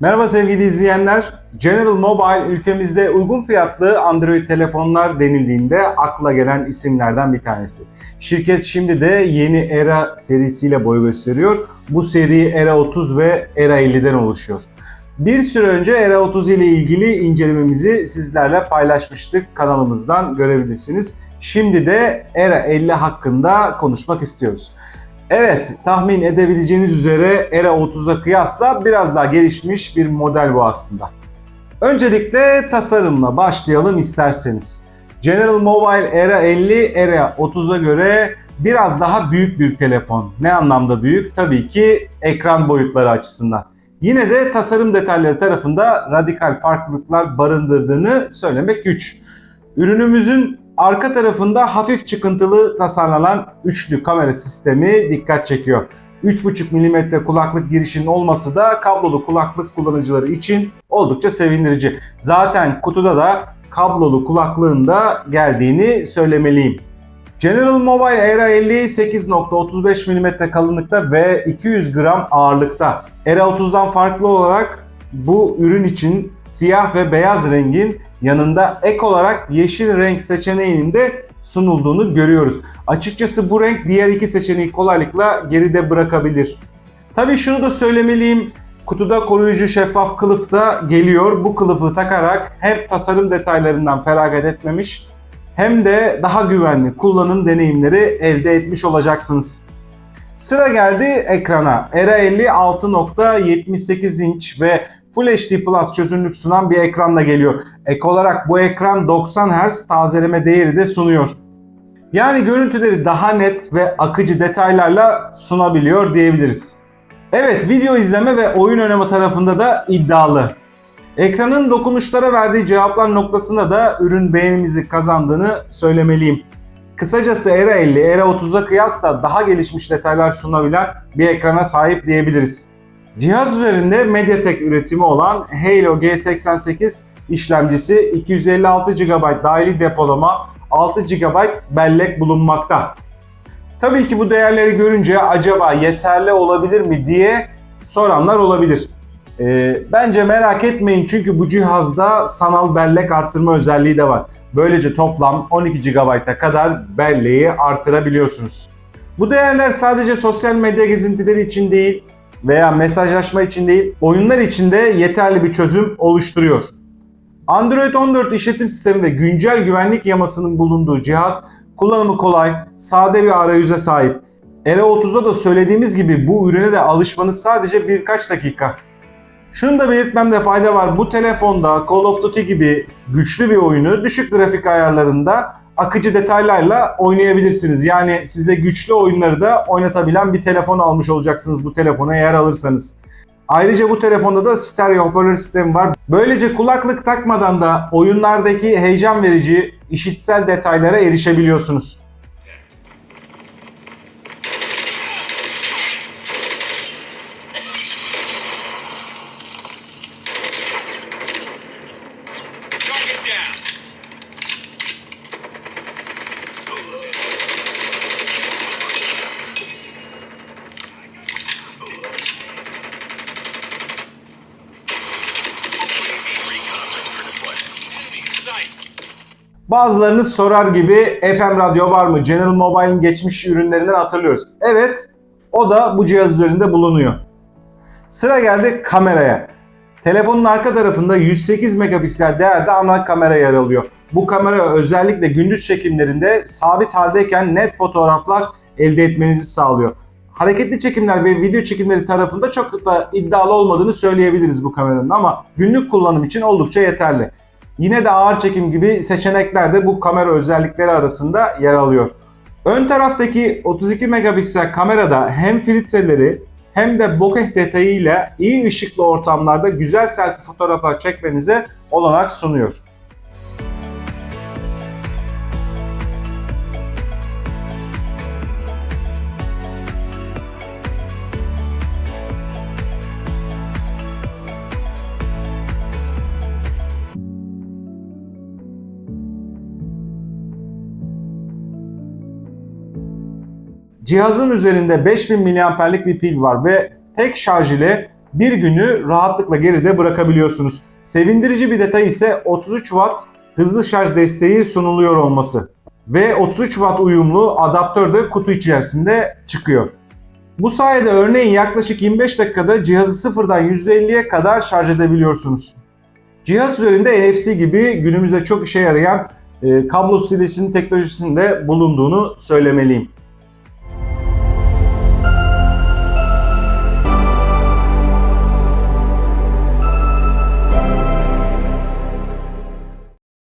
Merhaba sevgili izleyenler. General Mobile ülkemizde uygun fiyatlı Android telefonlar denildiğinde akla gelen isimlerden bir tanesi. Şirket şimdi de yeni Era serisiyle boy gösteriyor. Bu seri Era 30 ve Era 50'den oluşuyor. Bir süre önce Era 30 ile ilgili incelememizi sizlerle paylaşmıştık. Kanalımızdan görebilirsiniz. Şimdi de Era 50 hakkında konuşmak istiyoruz. Evet, tahmin edebileceğiniz üzere Era 30'a kıyasla biraz daha gelişmiş bir model bu aslında. Öncelikle tasarımla başlayalım isterseniz. General Mobile Era 50, Era 30'a göre biraz daha büyük bir telefon. Ne anlamda büyük? Tabii ki ekran boyutları açısından. Yine de tasarım detayları tarafında radikal farklılıklar barındırdığını söylemek güç. Ürünümüzün arka tarafında hafif çıkıntılı tasarlanan üçlü kamera sistemi dikkat çekiyor. 3.5 mm kulaklık girişinin olması da kablolu kulaklık kullanıcıları için oldukça sevindirici. Zaten kutuda da kablolu kulaklığın da geldiğini söylemeliyim. General Mobile Era 50 8.35 mm kalınlıkta ve 200 gram ağırlıkta. Era 30'dan farklı olarak bu ürün için siyah ve beyaz rengin yanında ek olarak yeşil renk seçeneğinin de sunulduğunu görüyoruz. Açıkçası bu renk diğer iki seçeneği kolaylıkla geride bırakabilir. Tabii şunu da söylemeliyim. Kutuda koruyucu şeffaf kılıf da geliyor. Bu kılıfı takarak hem tasarım detaylarından feragat etmemiş hem de daha güvenli kullanım deneyimleri elde etmiş olacaksınız. Sıra geldi ekrana. Era 50 6.78 inç ve Full HD Plus çözünürlük sunan bir ekranla geliyor. Ek olarak bu ekran 90 Hz tazeleme değeri de sunuyor. Yani görüntüleri daha net ve akıcı detaylarla sunabiliyor diyebiliriz. Evet video izleme ve oyun oynama tarafında da iddialı. Ekranın dokunuşlara verdiği cevaplar noktasında da ürün beğenimizi kazandığını söylemeliyim. Kısacası Era 50, Era 30'a kıyasla daha gelişmiş detaylar sunabilen bir ekrana sahip diyebiliriz. Cihaz üzerinde MediaTek üretimi olan Helio G88 işlemcisi 256 GB dahili depolama, 6 GB bellek bulunmakta. Tabii ki bu değerleri görünce acaba yeterli olabilir mi diye soranlar olabilir. Ee, bence merak etmeyin çünkü bu cihazda sanal bellek arttırma özelliği de var. Böylece toplam 12 GB'a kadar belleği artırabiliyorsunuz. Bu değerler sadece sosyal medya gezintileri için değil veya mesajlaşma için değil, oyunlar için de yeterli bir çözüm oluşturuyor. Android 14 işletim sistemi ve güncel güvenlik yamasının bulunduğu cihaz kullanımı kolay, sade bir arayüze sahip. Era 30'da da söylediğimiz gibi bu ürüne de alışmanız sadece birkaç dakika. Şunu da belirtmemde fayda var. Bu telefonda Call of Duty gibi güçlü bir oyunu düşük grafik ayarlarında akıcı detaylarla oynayabilirsiniz. Yani size güçlü oyunları da oynatabilen bir telefon almış olacaksınız bu telefona eğer alırsanız. Ayrıca bu telefonda da stereo hoparlör sistemi var. Böylece kulaklık takmadan da oyunlardaki heyecan verici işitsel detaylara erişebiliyorsunuz. Bazılarınız sorar gibi FM radyo var mı? General Mobile'in geçmiş ürünlerinden hatırlıyoruz. Evet, o da bu cihaz üzerinde bulunuyor. Sıra geldi kameraya. Telefonun arka tarafında 108 megapiksel değerde ana kamera yer alıyor. Bu kamera özellikle gündüz çekimlerinde sabit haldeyken net fotoğraflar elde etmenizi sağlıyor. Hareketli çekimler ve video çekimleri tarafında çok da iddialı olmadığını söyleyebiliriz bu kameranın ama günlük kullanım için oldukça yeterli. Yine de ağır çekim gibi seçenekler de bu kamera özellikleri arasında yer alıyor. Ön taraftaki 32 megapiksel kamerada hem filtreleri hem de bokeh detayıyla iyi ışıklı ortamlarda güzel selfie fotoğraflar çekmenize olanak sunuyor. Cihazın üzerinde 5000 mAh'lik bir pil var ve tek şarj ile bir günü rahatlıkla geride bırakabiliyorsunuz. Sevindirici bir detay ise 33 Watt hızlı şarj desteği sunuluyor olması. Ve 33 Watt uyumlu adaptör de kutu içerisinde çıkıyor. Bu sayede örneğin yaklaşık 25 dakikada cihazı sıfırdan %50'ye kadar şarj edebiliyorsunuz. Cihaz üzerinde NFC gibi günümüzde çok işe yarayan e, kablosuz iletişim teknolojisinde bulunduğunu söylemeliyim.